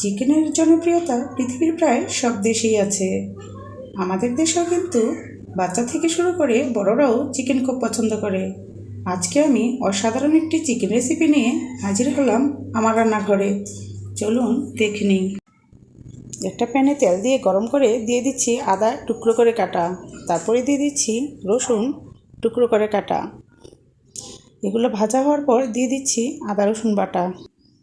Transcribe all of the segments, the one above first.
চিকেনের জনপ্রিয়তা পৃথিবীর প্রায় সব দেশেই আছে। আমাদের দেশেও কিন্তু বাচ্চা থেকে শুরু করে বড়রাও চিকেন খুব পছন্দ করে। আজকে আমি অসাধারণ একটি চিকেন রেসিপি নিয়ে হাজির হলাম আমার রান্নাঘরে। চলুন দেখে নিই। একটা প্যানে তেল দিয়ে গরম করে দিয়ে দিচ্ছি আদা টুকরো করে কাটা। তারপরে দিয়ে দিচ্ছি রসুন টুকরো করে কাটা। এগুলো ভাজা হওয়ার পর দিয়ে দিচ্ছি আদা রসুন বাটা।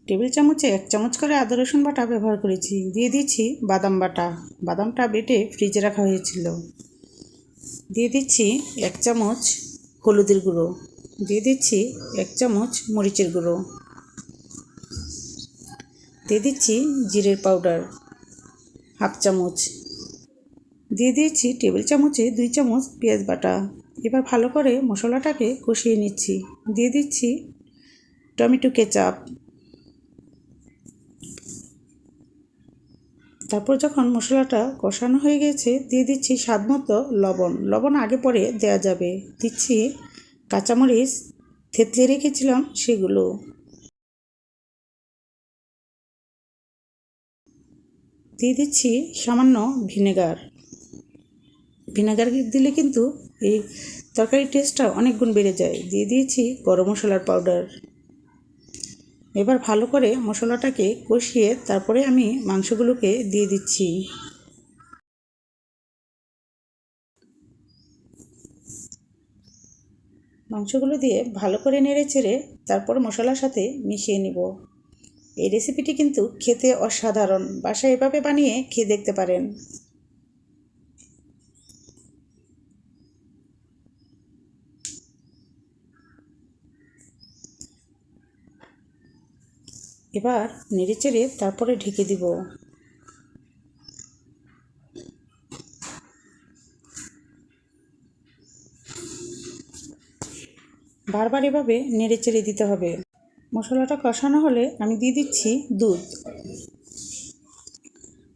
টেবিল চামচে এক চামচ করে আদা রসুন বাটা ব্যবহার করেছি। দিয়ে দিচ্ছি বাদাম বাটা। বাদামটা বেটে ফ্রিজে রাখা হয়েছিল। দিয়ে দিচ্ছি এক চামচ হলুদের গুঁড়ো। দিয়ে দিচ্ছি এক চামচ মরিচের গুঁড়ো। দিয়ে দিচ্ছি জিরের পাউডার, হাফ চামচ। দিয়ে দিয়েছি টেবিল চামচে দুই চামচ পেঁয়াজ বাটা। এবার ভালো করে মশলাটাকে কষিয়ে নিচ্ছি। দিয়ে দিচ্ছি টমেটো কেচাপ। তারপর যখন মশলাটা কষানো হয়ে গেছে, দিয়ে দিচ্ছি স্বাদ মতো লবণ। লবণ আগে পরে দেওয়া যাবে। দিচ্ছি কাঁচামরিচ, থেতলে রেখেছিলাম সেগুলো। দিয়ে দিচ্ছি সামান্য ভিনেগার। ভিনেগার দিলে কিন্তু এই তরকারির টেস্টটা অনেক গুণ বেড়ে যায়। দিয়ে দিয়েছি গরম মশলার পাউডার এবার ভালো করে মশলাটাকে কষিয়ে তারপরে আমি মাংসগুলোকে দিয়ে দিচ্ছি। মাংসগুলো দিয়ে ভালো করে নেড়ে চেড়ে তারপর মশলার সাথে মিশিয়ে নিব। এই রেসিপিটি কিন্তু খেতে অসাধারণ। বাসায় এভাবে বানিয়ে খেয়ে দেখতে পারেন। এবার নেড়ে চেড়ে তারপরে ঢেকে দিব। বারবার এভাবে নেড়ে চেড়ে দিতে হবে। মশলাটা কষানো হলে আমি দিয়ে দিচ্ছি দুধ।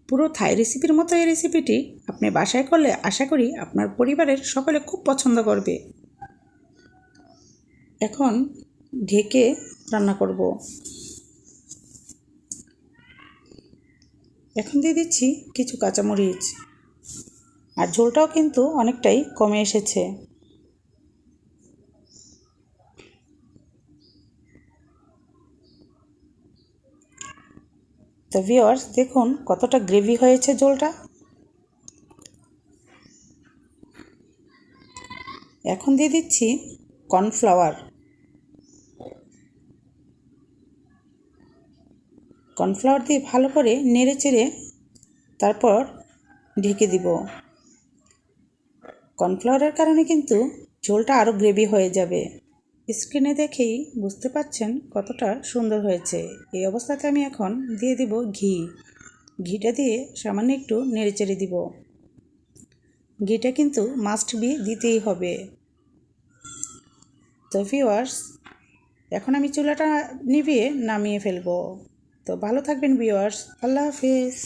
পুরো থাই রেসিপির মতো এই রেসিপিটি আপনি বাসায় করলে আশা করি আপনার পরিবারের সকলে খুব পছন্দ করবে। এখন ঢেকে রান্না করব। এখন দিয়ে দিচ্ছি কিছু কাঁচামরিচ। আর ঝোলটাও কিন্তু অনেকটাই কমে এসেছে। তো ভিওয়ার্স দেখুন কতটা গ্রেভি হয়েছে ঝোলটা। এখন দিয়ে দিচ্ছি কর্নফ্লাওয়ার কর্নফ্লাওয়ার দিয়ে ভালো করে নেড়ে চেড়ে তারপর ঢেকে দিব। কর্নফ্লাওয়ারের কারণে কিন্তু ঝোলটা আরও গ্রেভি হয়ে যাবে। স্ক্রিনে দেখেই বুঝতে পাচ্ছেন কতটা সুন্দর হয়েছে। এই অবস্থাতে আমি এখন দিয়ে দিব ঘি। ঘিটা দিয়ে সামান্য একটু নেড়ে চেড়ে দিব। ঘিটা কিন্তু মাস্ট বি দিতেই হবে। তো ভিওয়ার্স এখন আমি চুলাটা নিভিয়ে নামিয়ে ফেলব। তো ভালো থাকবেন ভিওয়ার্স আল্লাহ হাফেজ।